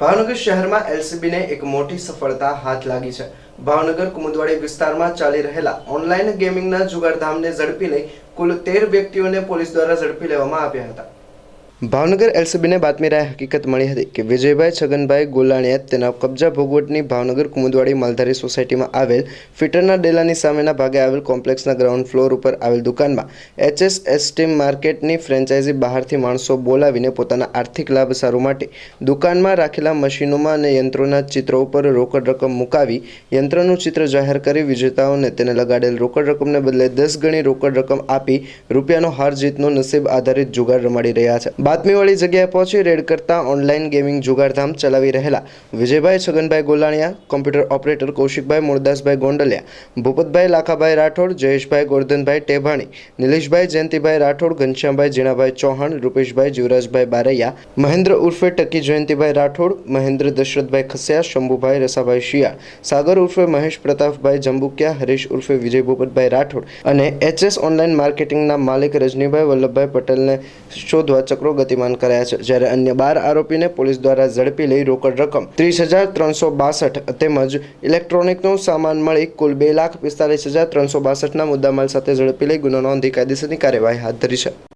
ભાવનગર શહેરમાં એલસીબીને એક મોટી સફળતા હાથ લાગી છે. ભાવનગર કુમુદવાડી વિસ્તારમાં ચાલી રહેલા ઓનલાઈન ગેમિંગના જુગારધામને ઝડપી લઈ કુલ તેર વ્યક્તિઓને પોલીસ દ્વારા ઝડપી લેવામાં આવ્યા હતા. ભાવનગર એલસીબીને બાતમી રાય હકીકત મળી હતી કે વિજયભાઈ છગનભાઈ ગોલાણીએ તેના કબજા ભોગવટની ભાવનગર કુમુદવાડી માલધારી સોસાયટીમાં આવેલ ફિટરના ડેલાની સામેના ભાગે આવેલ કોમ્પ્લેક્સના ગ્રાઉન્ડ ફ્લોર ઉપર આવેલ દુકાનમાં એચએસ એસટી માર્કેટની ફ્રેન્ચાઇઝી બહારથી માણસો બોલાવીને પોતાના આર્થિક લાભ સારું માટે દુકાનમાં રાખેલા મશીનોમાં અને યંત્રોના ચિત્રો ઉપર રોકડ રકમ મુકાવી યંત્રનું ચિત્ર જાહેર કરી વિજેતાઓને તેને લગાડેલ રોકડ રકમને બદલે દસ ગણી રોકડ રકમ આપી રૂપિયાનો હાર જીતનો નસીબ આધારિત જુગાર રમાડી રહ્યા છે. બાતમીવાળી જગ્યાએ પહોંચી રેડ કરતા ઓનલાઈન ગેમિંગ જુગારધામ ચલાવી રહેલા વિજયભાઈ છગનભાઈ ગોલાણીયા, કોમ્પ્યુટર ઓપરેટર કૌશિકભાઈ મુરદાસભાઈ ગોંડલિયા, ભૂપતભાઈ લાખાભાઈ રાઠોડ, જયેશભાઈ ગોરધનભાઈ ટેભાણી, નિલેશભાઈ જયંતિભાઈ રાઠોડ, ઘનશ્યામભાઈ જીણાભાઈ ચૌહાણ, રૂપેશભાઈ જીવરાજભાઈ બારૈયા, મહેન્દ્ર ઉર્ફે ટકી જયંતિભાઈ રાઠોડ, મહેન્દ્ર દશરથભાઈ ખસ્યા, શંભુભાઈ રસાભાઈ શિયાળ સાગર ઉર્ફે મહેશ પ્રતાપભાઈ જંબુકિયા, હરીશ ઉર્ફે વિજય ભૂપતભાઈ રાઠોડ અને એચએસ ઓનલાઈન માર્કેટિંગના માલિક રજનીભાઈ વલ્લભભાઈ પટેલને શોધવા ચક્રો ગતિમાન કરાયા છે. જ્યારે અન્ય બાર આરોપીને પોલીસ દ્વારા ઝડપી લઈ રોકડ રકમ ત્રીસ હજાર ત્રણસો બાસઠ તેમજ ઇલેક્ટ્રોનિકનો સામાન મળી કુલ બે લાખ પિસ્તાલીસ હજાર ત્રણસો બાસઠના મુદ્દામાલ સાથે ઝડપી લઈ ગુનો નોંધી કાયદેસરની કાર્યવાહી હાથ ધરી છે.